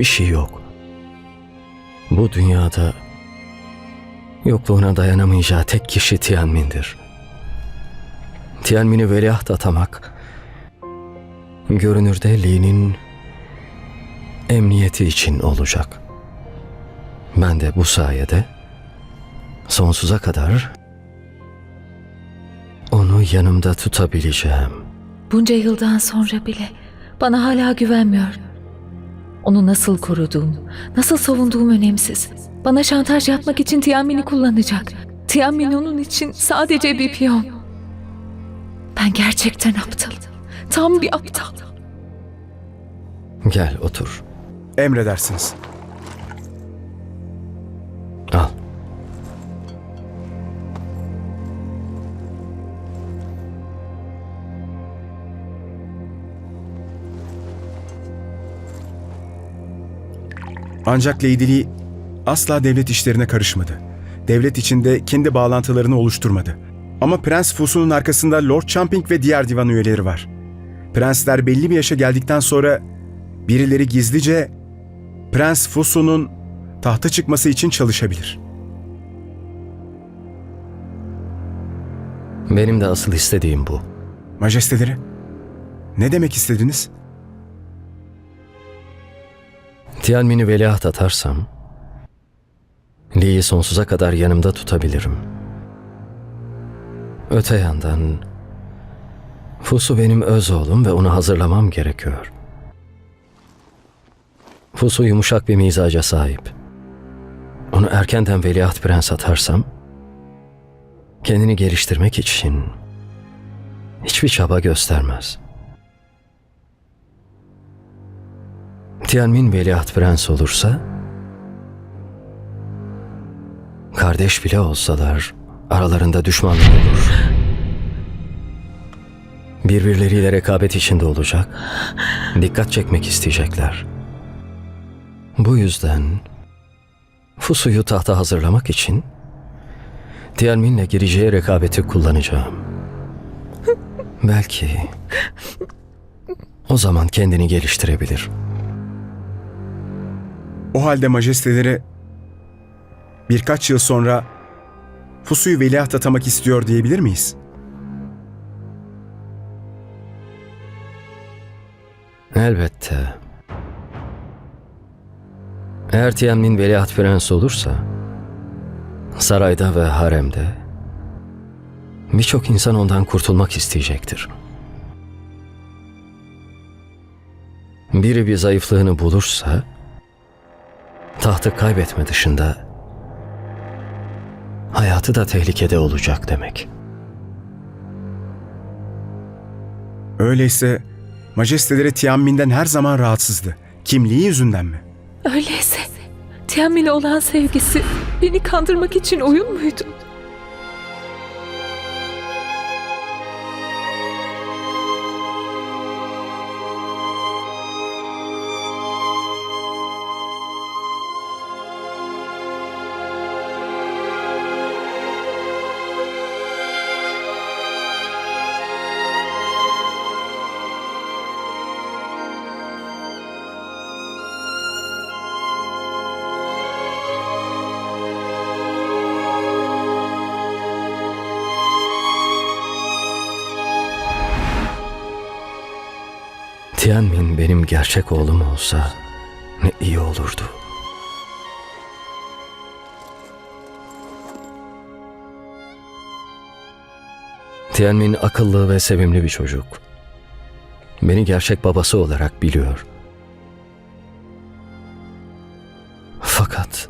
bir şey yok. Bu dünyada yokluğuna dayanamayacağı tek kişi Tianmin'dir. Tianmin'i veliaht atamak, görünürde Li'nin emniyeti için olacak. Ben de bu sayede sonsuza kadar onu yanımda tutabileceğim. Bunca yıldan sonra bile bana hala güvenmiyor. Onu nasıl koruduğum, nasıl savunduğum önemsiz. Bana şantaj yapmak için Tiamin'i kullanacak. Tiamin onun için sadece bir piyon. Ben gerçekten aptalım. Tam bir aptal. Gel otur. Emredersiniz. Al. Ancak Lady Lee asla devlet işlerine karışmadı. Devlet içinde kendi bağlantılarını oluşturmadı. Ama Prens Fusu'nun arkasında Lord Champing ve diğer divan üyeleri var. Prensler belli bir yaşa geldikten sonra birileri gizlice Prens Fusu'nun tahta çıkması için çalışabilir. Benim de asıl istediğim bu. Majesteleri, ne demek istediniz? Tianmin'i veliaht atarsam, Li'yi sonsuza kadar yanımda tutabilirim. Öte yandan, Fusu benim öz oğlum ve onu hazırlamam gerekiyor. Fusu yumuşak bir mizaca sahip. Onu erkenden veliaht prens atarsam, kendini geliştirmek için hiçbir çaba göstermez. Tianmin veliaht prens olursa, kardeş bile olsalar aralarında düşmanlık olur. Birbirleriyle rekabet içinde olacak, dikkat çekmek isteyecekler. Bu yüzden Fusu'yu tahta hazırlamak için Tianmin'le gireceği rekabeti kullanacağım. Belki o zaman kendini geliştirebilir. O halde majesteleri birkaç yıl sonra Fusu'yu veliaht atamak istiyor diyebilir miyiz? Elbette. Eğer Tianmin veliaht prens olursa, sarayda ve haremde birçok insan ondan kurtulmak isteyecektir. Biri bir zayıflığını bulursa, tahtı kaybetme dışında hayatı da tehlikede olacak demek. Öyleyse majesteleri Tianmin'den her zaman rahatsızdı. Kimliği yüzünden mi? Öyleyse Tiamin'e olan sevgisi beni kandırmak için oyun muydu? Tianmin benim gerçek oğlum olsa ne iyi olurdu. Tianmin akıllı ve sevimli bir çocuk. Beni gerçek babası olarak biliyor. Fakat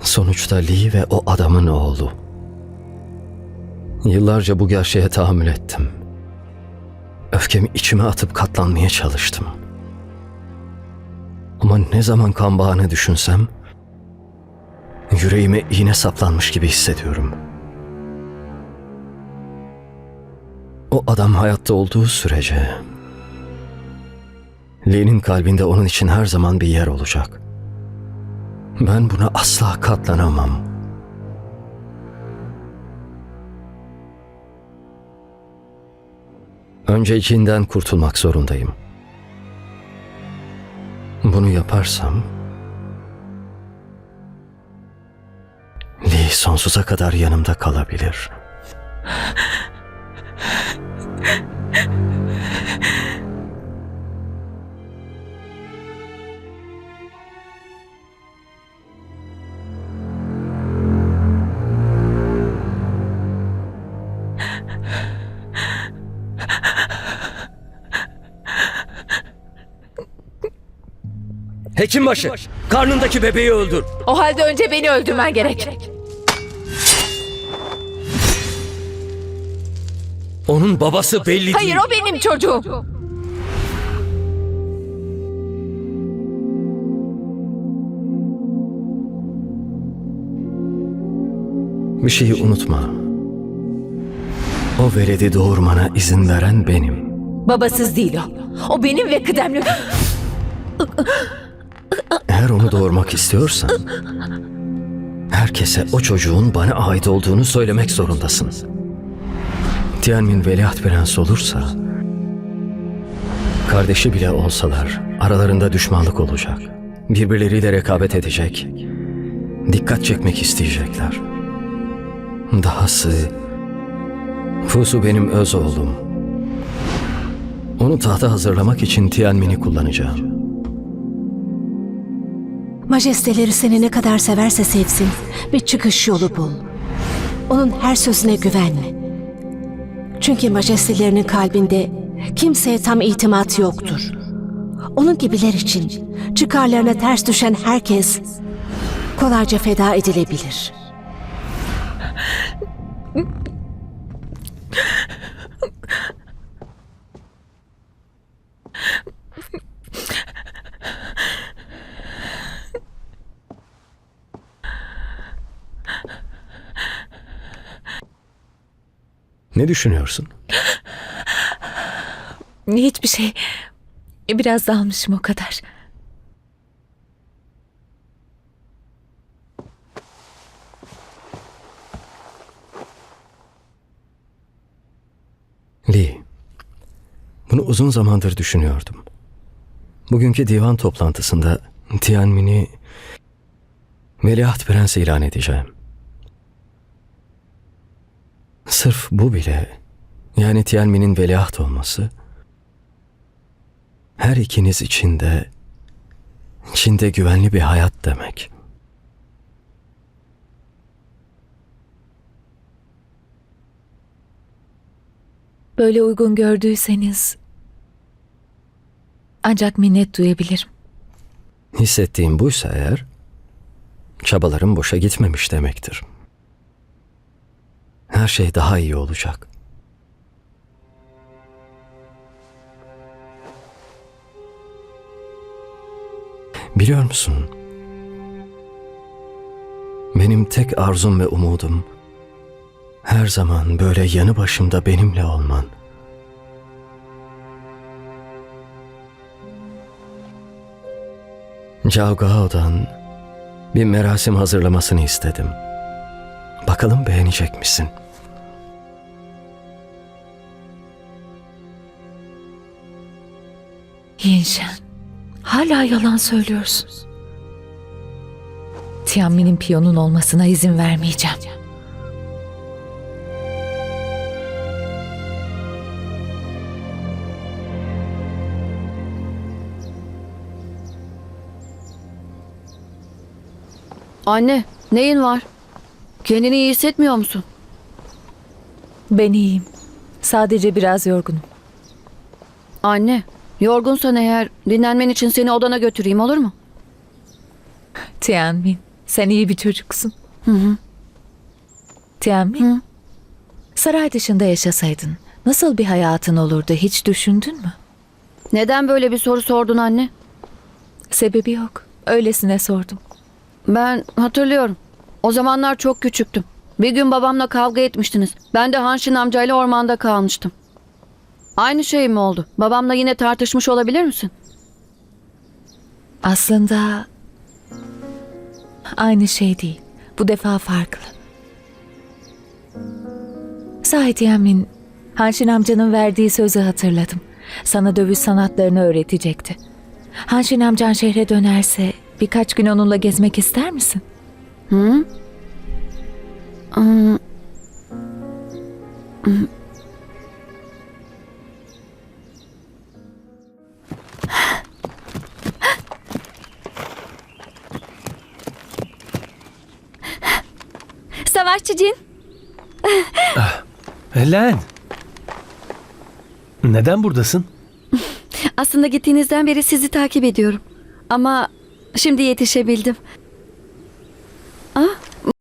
sonuçta Lee ve o adamın oğlu. Yıllarca bu gerçeğe tahammül ettim. Öfkemi içime atıp katlanmaya çalıştım. Ama ne zaman kan bağını düşünsem, yüreğime iğne saplanmış gibi hissediyorum. O adam hayatta olduğu sürece, Lee'nin kalbinde onun için her zaman bir yer olacak. Ben buna asla katlanamam. Önce cinden kurtulmak zorundayım. Bunu yaparsam... Lee sonsuza kadar yanımda kalabilir. Hekimbaşı, karnındaki bebeği öldür. O halde önce beni öldürmen gerek. Onun babası belli Hayır değil. o benim çocuğum. Bir şeyi unutma. O veledi doğurmana izin veren benim. Babasız değil o. O benim ve kıdemli... Eğer onu doğurmak istiyorsan... Herkese o çocuğun bana ait olduğunu söylemek zorundasın. Tianmin veliaht prens olursa... Kardeşi bile olsalar aralarında düşmanlık olacak. Birbirleriyle rekabet edecek. Dikkat çekmek isteyecekler. Dahası... Fusu benim öz oğlum. Onu tahta hazırlamak için Tianmin'i kullanacağım. Majesteleri seni ne kadar severse sevsin bir çıkış yolu bul. Onun her sözüne güvenme. Çünkü majestelerinin kalbinde kimseye tam itimat yoktur. Onun gibiler için çıkarlarına ters düşen herkes kolayca feda edilebilir. Ne düşünüyorsun? Hiçbir şey. Biraz dalmışım o kadar. Lee, bunu uzun zamandır düşünüyordum. Bugünkü divan toplantısında Tianmin'i Veliaht Prens ilan edeceğim. Sırf bu bile, yani Tianmin'in veliaht olması, her ikiniz için de Çin'de güvenli bir hayat demek. Böyle uygun gördüyseniz ancak minnet duyabilirim. Hissettiğim buysa eğer, çabalarım boşa gitmemiş demektir. Her şey daha iyi olacak. Biliyor musun? Benim tek arzum ve umudum her zaman böyle yanı başımda benimle olman. Cao Gao'dan bir merasim hazırlamasını istedim. Bakalım beğenecek misin? Yinşen, hala yalan söylüyorsun. Tianmin'in piyonun olmasına izin vermeyeceğim. Anne, neyin var? Kendini iyi hissetmiyor musun? Ben iyiyim. Sadece biraz yorgunum. Anne, yorgunsan eğer dinlenmen için seni odana götüreyim olur mu? Tianmin, sen iyi bir çocuksun. Hı hı. Tianmin, Hı. saray dışında yaşasaydın nasıl bir hayatın olurdu hiç düşündün mü? Neden böyle bir soru sordun anne? Sebebi yok. Öylesine sordum. Ben hatırlıyorum. O zamanlar çok küçüktüm. Bir gün babamla kavga etmiştiniz. Ben de Hanşin amcayla ormanda kalmıştım. Aynı şey mi oldu? Babamla yine tartışmış olabilir misin? Aslında aynı şey değil. Bu defa farklı. Sahi Tianmin, Hanşin amcanın verdiği sözü hatırladım. Sana dövüş sanatlarını öğretecekti. Hanşin amcan şehre dönerse birkaç gün onunla gezmek ister misin? Hı? Hmm. Savaşçı cin. Helen. Neden buradasın? Aslında gittiğinizden beri sizi takip ediyorum. Ama şimdi yetişebildim.